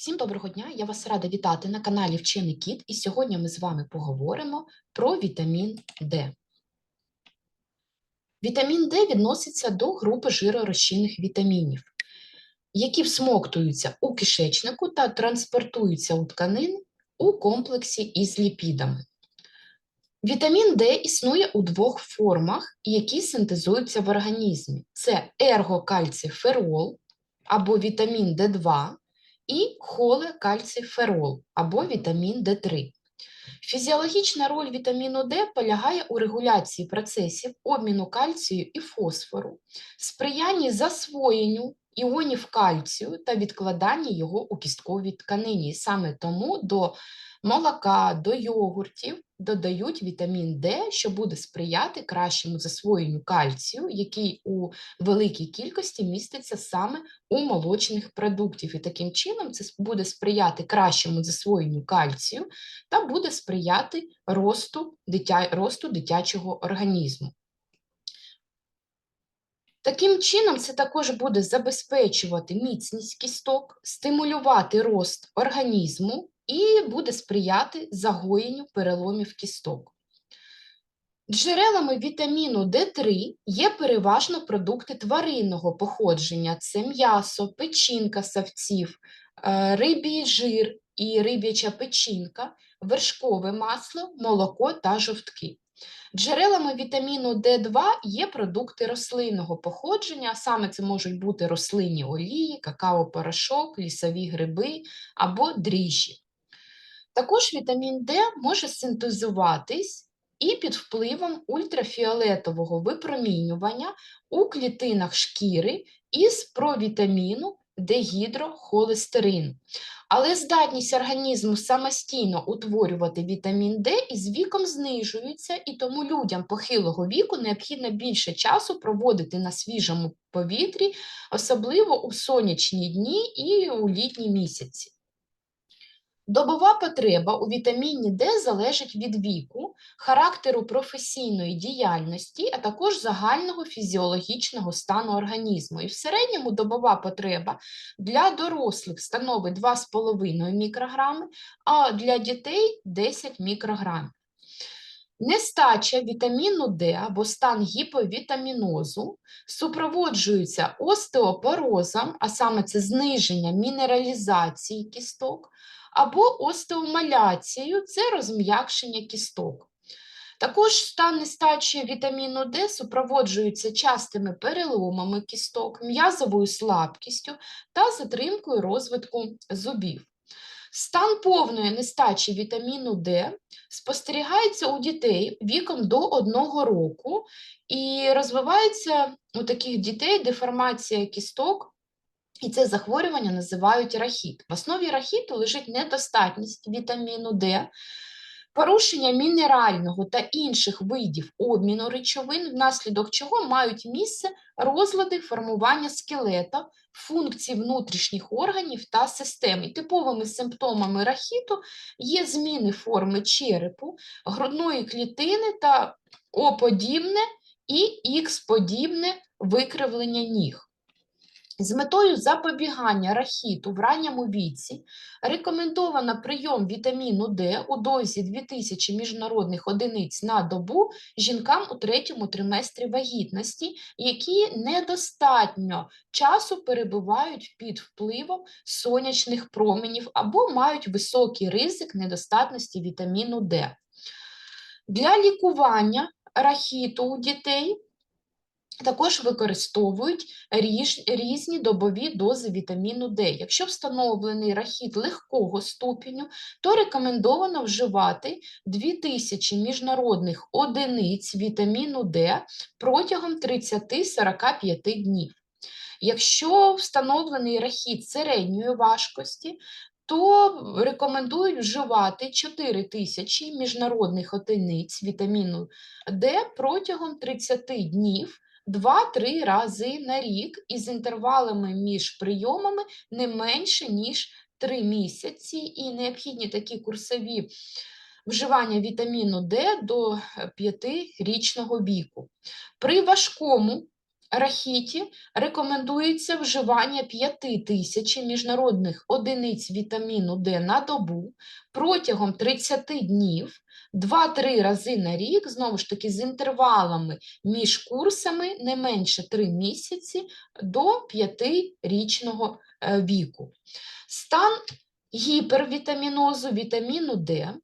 Всім доброго дня! Я вас рада вітати на каналі Вчений Кіт, і сьогодні ми з вами поговоримо про вітамін Д. Вітамін Д відноситься до групи жиророзчинних вітамінів, які всмоктуються у кишечнику та транспортуються у тканин у комплексі із ліпідами. Вітамін Д існує у двох формах, які синтезуються в організмі: це ергокальциферол або вітамін Д2 і холекальциферол або вітамін Д3. Фізіологічна роль вітаміну Д полягає у регуляції процесів обміну кальцію і фосфору, сприянні засвоєнню іонів кальцію та відкладанні його у кістковій тканині. Саме тому до молока, до йогуртів додають вітамін Д, що буде сприяти кращому засвоєнню кальцію, який у великій кількості міститься саме у молочних продуктів. І таким чином це буде сприяти кращому засвоєнню кальцію та буде сприяти росту, дитя, росту дитячого організму. Таким чином, це також буде забезпечувати міцність кісток, стимулювати рост організму і буде сприяти загоєнню переломів кісток. Джерелами вітаміну Д3 є переважно продукти тваринного походження: це м'ясо, печінка савців, е, рибій жир і риб'яча печінка, вершкове масло, молоко та жовтки. Джерелами вітаміну Д2 є продукти рослинного походження, саме це можуть бути рослинні олії, какао-порошок, лісові гриби або дріжджі. Також вітамін Д може синтезуватись і під впливом ультрафіолетового випромінювання у клітинах шкіри із провітаміну дегідрохолестерин. Але здатність організму самостійно утворювати вітамін Д із віком знижується, і тому людям похилого віку необхідно більше часу проводити на свіжому повітрі, особливо у сонячні дні і у літні місяці. Добова потреба у вітаміні Д залежить від віку, характеру професійної діяльності, а також загального фізіологічного стану організму. І в середньому добова потреба для дорослих становить 2,5 мікрограми, а для дітей 10 мікрограмів. Нестача вітаміну Д або стан гіповітамінозу супроводжується остеопорозом, а саме це зниження мінералізації кісток, або остеомаляцією це розм'якшення кісток. Також стан нестачі вітаміну Д супроводжується частими переломами кісток, м'язовою слабкістю та затримкою розвитку зубів. Стан повної нестачі вітаміну Д спостерігається у дітей віком до 1 року і розвивається у таких дітей деформація кісток і це захворювання називають рахіт. В основі рахіту лежить недостатність вітаміну Д, порушення мінерального та інших видів обміну речовин, внаслідок чого мають місце розлади формування скелета, функцій внутрішніх органів та систем. Типовими симптомами рахіту є зміни форми черепу, грудної клітини та О-подібне і Х-подібне викривлення ніг. З метою запобігання рахіту в ранньому віці рекомендовано прийом вітаміну Д у дозі 2000 міжнародних одиниць на добу жінкам у третьому триместрі вагітності, які недостатньо часу перебувають під впливом сонячних променів або мають високий ризик недостатності вітаміну Д. Для лікування рахіту у дітей також використовують різні добові дози вітаміну Д. Якщо встановлений рахіт легкого ступеню, то рекомендовано вживати 2000 міжнародних одиниць вітаміну Д протягом 30-45 днів. Якщо встановлений рахіт середньої важкості, то рекомендують вживати 4 тисячі міжнародних одиниць вітаміну Д протягом 30 днів 2-3 рази на рік із інтервалами між прийомами не менше, ніж 3 місяці, і необхідні такі курсові вживання вітаміну Д до 5-річного віку. При важкому рахіті рекомендується вживання 5 тисяч міжнародних одиниць вітаміну Д на добу протягом 30 днів, 2-3 рази на рік, знову ж таки, з інтервалами між курсами не менше 3 місяці до 5-річного е, віку. Стан гіпервітамінозу вітаміну Д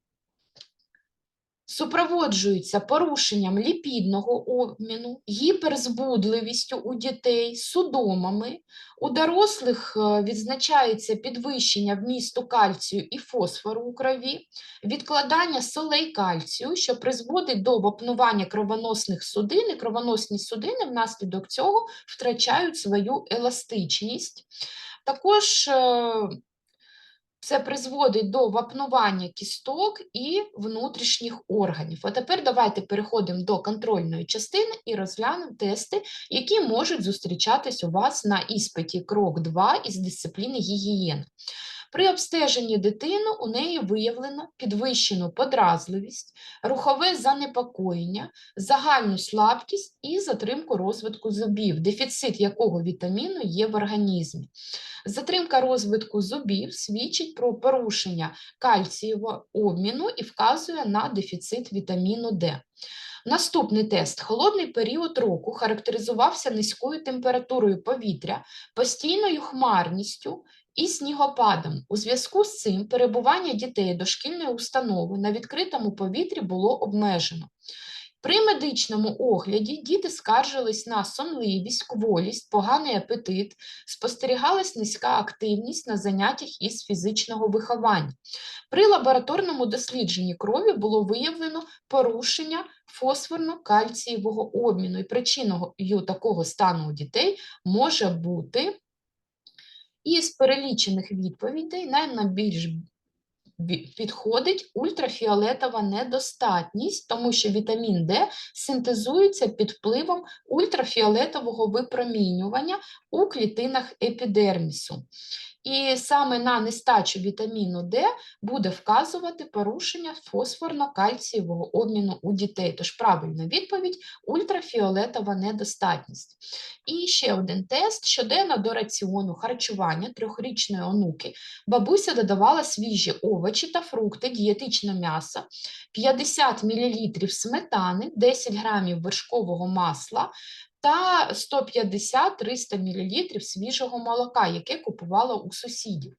супроводжується порушенням ліпідного обміну, гіперзбудливістю у дітей, судомами. У дорослих е, відзначається підвищення вмісту кальцію і фосфору у крові, відкладання солей кальцію, що призводить до вапнування кровоносних судин, і кровоносні судини внаслідок цього втрачають свою еластичність. Також е, це призводить до вапнування кісток і внутрішніх органів. А тепер давайте переходимо до контрольної частини і розглянемо тести, які можуть зустрічатись у вас на іспиті крок 2 із дисципліни гігієни. При обстеженні дитини у неї виявлено підвищену подразливість, рухове занепокоєння, загальну слабкість і затримку розвитку зубів, дефіцит якого вітаміну є в організмі. Затримка розвитку зубів свідчить про порушення кальцієвого обміну і вказує на дефіцит вітаміну Д. Наступний тест. Холодний період року характеризувався низькою температурою повітря, постійною хмарністю і снігопадом. У зв'язку з цим перебування дітей дошкільної установи на відкритому повітрі було обмежено. При медичному огляді діти скаржились на сонливість, кволість, поганий апетит, спостерігалась низька активність на заняттях із фізичного виховання. При лабораторному дослідженні крові було виявлено порушення фосфорно-кальцієвого обміну, і причиною такого стану у дітей може бути із перелічених відповідей найбільш бі- підходить ультрафіолетова недостатність, тому що вітамін Д синтезується під впливом ультрафіолетового випромінювання у клітинах епідермісу. І саме на нестачу вітаміну Д буде вказувати порушення фосфорно-кальцієвого обміну у дітей. Тож правильна відповідь ультрафіолетова недостатність. І ще один тест: щоденно до раціону харчування трьохрічної онуки бабуся додавала свіжі овочі та фрукти, дієтичне м'ясо, 50 мл сметани, 10 грамів вершкового масла та 150-300 мл свіжого молока, яке купувала у сусідів.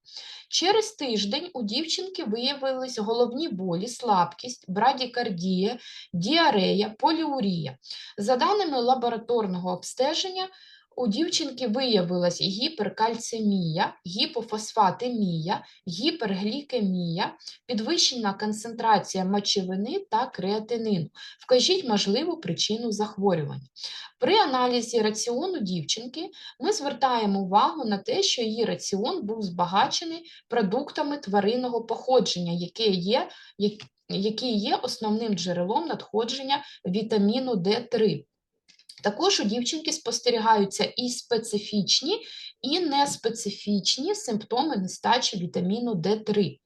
Через тиждень у дівчинки виявились головні болі, слабкість, брадікардія, діарея, поліурія. За даними лабораторного обстеження, у дівчинки виявилась гіперкальцемія, гіпофосфатемія, гіперглікемія, підвищена концентрація мочевини та креатинину. Вкажіть можливу причину захворювання. При аналізі раціону дівчинки ми звертаємо увагу на те, що її раціон був збагачений продуктами тваринного походження, яке є, які є основним джерелом надходження вітаміну D3. Також у дівчинки спостерігаються і специфічні, і неспецифічні симптоми нестачі вітаміну D3.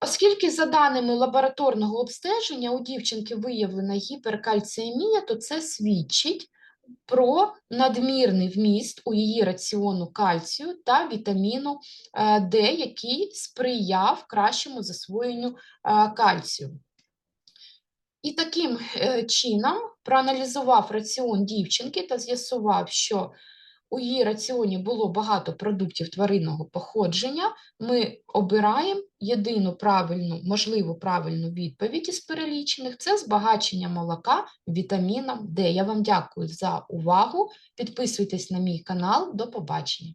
Оскільки, за даними лабораторного обстеження, у дівчинки виявлена гіперкальціемія, то це свідчить про надмірний вміст у її раціону кальцію та вітаміну е, Д, який сприяв кращому засвоєнню е, кальцію. І таким е, чином проаналізував раціон дівчинки та з'ясував, що у її раціоні було багато продуктів тваринного походження, ми обираємо єдину правильну, можливу правильну відповідь із перелічених це збагачення молока вітаміном Д. Я вам дякую за увагу. Підписуйтесь на мій канал. До побачення.